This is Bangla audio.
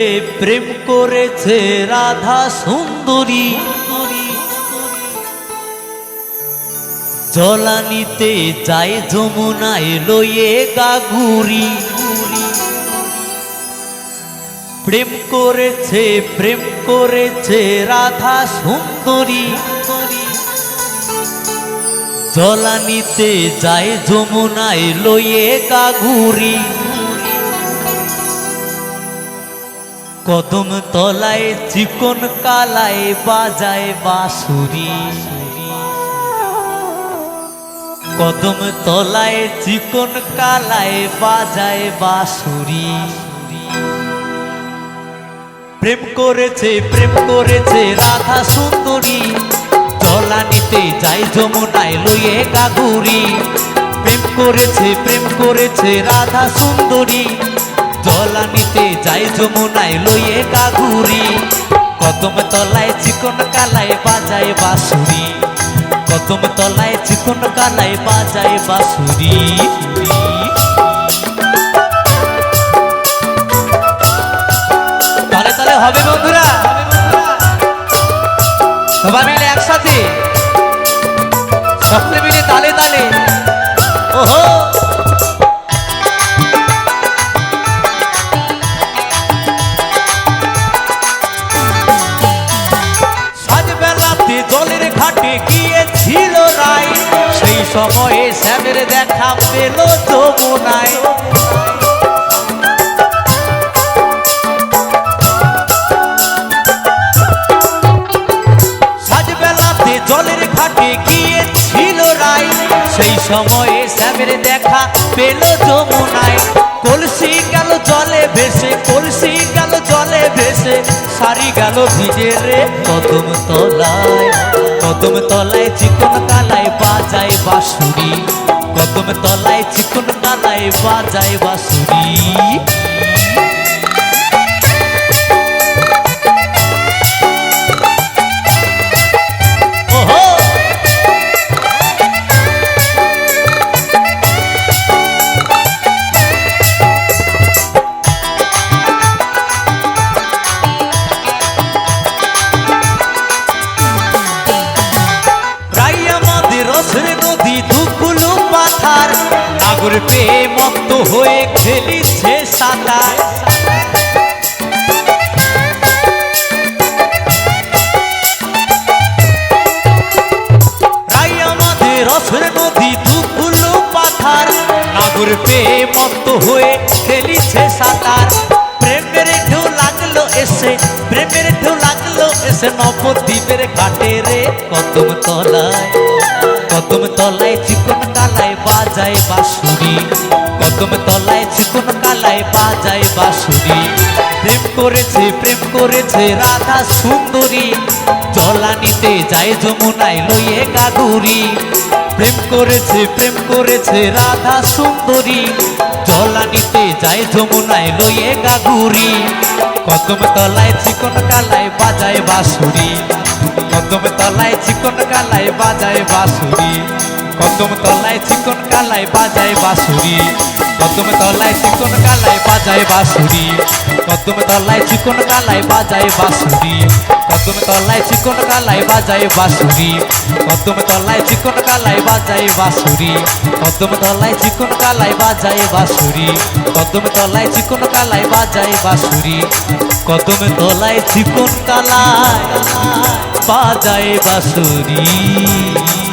প্রেম করেছে রাধা সুন্দরী। জলানিতে যায় যমুনায় লয়ে গাগুরি। প্রেম করেছে প্রেম করেছে রাধা সুন্দরী। জলানিতে যায় যমুনায় লয়ে গাগুরি। কদম তলায় চিকন কালায় বাজায় বাঁশুরি। কদম তলায় চিকন কালায় বাজায় বাঁশুরি। প্রেম করেছে প্রেম করেছে রাধা সুন্দরী। জলানিতে যাই যমুনায় লইয়ে গাগুরি প্রেম করেছে প্রেম করেছে রাধা সুন্দরী। জলানিতে যাই যমুনায় লইয়ে গাগুরি কদম তলায় চিকন কালায় বাজায় বাঁশুরি। কদম তলায় চিকন কালায় বাজায় বাঁশুরি। তালে তালে হবে বন্ধুরা। সবাই মিলে একসাথে। সকলে মিলে তালে তালে। ওহো! জলের ঘাটে গিয়েছিল রাই সেই সময়ে শ্যামের দেখা পেল যমুনায়। সাজবেলাতে সেই সময়ে শ্যামের দেখা পেল যমুনায়। কলসি গেল জলে ভেসে ভেসে সারি গেল ভিজে রে। কদম তলায় কদম তলায় চিকন কালায় বাজায় বাঁশুরি। কদম তলায় চিকন কালায় বাজায় বাঁশুরি। পেয়ে মত্ত হয়ে খেলিছে সাঁতার। রসের নদী দুকুলো পাথার, নাগর পেয়ে মত্ত হয়ে খেলিছে সাঁতার। প্রেমের ঢেউ লাগল এসে, প্রেমের ঢেউ লাগল এসে নবদ্বীপের ঘাটে রে কদম তলায় কদম তলায় চিকন বাজায় বাঁশুরি। কদম তলায় চিকন কালায় বাজায় বাঁশুরি। প্রেম করেছে প্রেম করেছে রাধা সুন্দরী। জলানিতে যায় যমুনায় লইয়ে গাগুরি প্রেম করেছে প্রেম করেছে রাধা সুন্দরী। জলানিতে যায় যমুনায় লইয়ে গাগুরি কদম তলায় চিকন কালায় বাজায় বাঁশুরি। কদম তলায় চিকন কালায় বাজায় বাঁশুরি। কদম তলায় চিকন কালায় বাজায় বাঁশুরি। কদম তলায় চিকন কালায় বাজায় বাঁশুরি। কদম তলায় চিকন কালায় বাজায় বাঁশুরি। কদম তলায় চিকন কালায় বাজায় বাঁশুরি। কদম তলায় চিকন কালায় বাজায় বাঁশুরি। কদম তলায় চিকন কালায় বাজায় বাঁশুরি। কদম তলায় চিকন কালায় বাজায় বাঁশুরি। কদম তলায় চিকন কালায় বাজায় বাঁশুরি।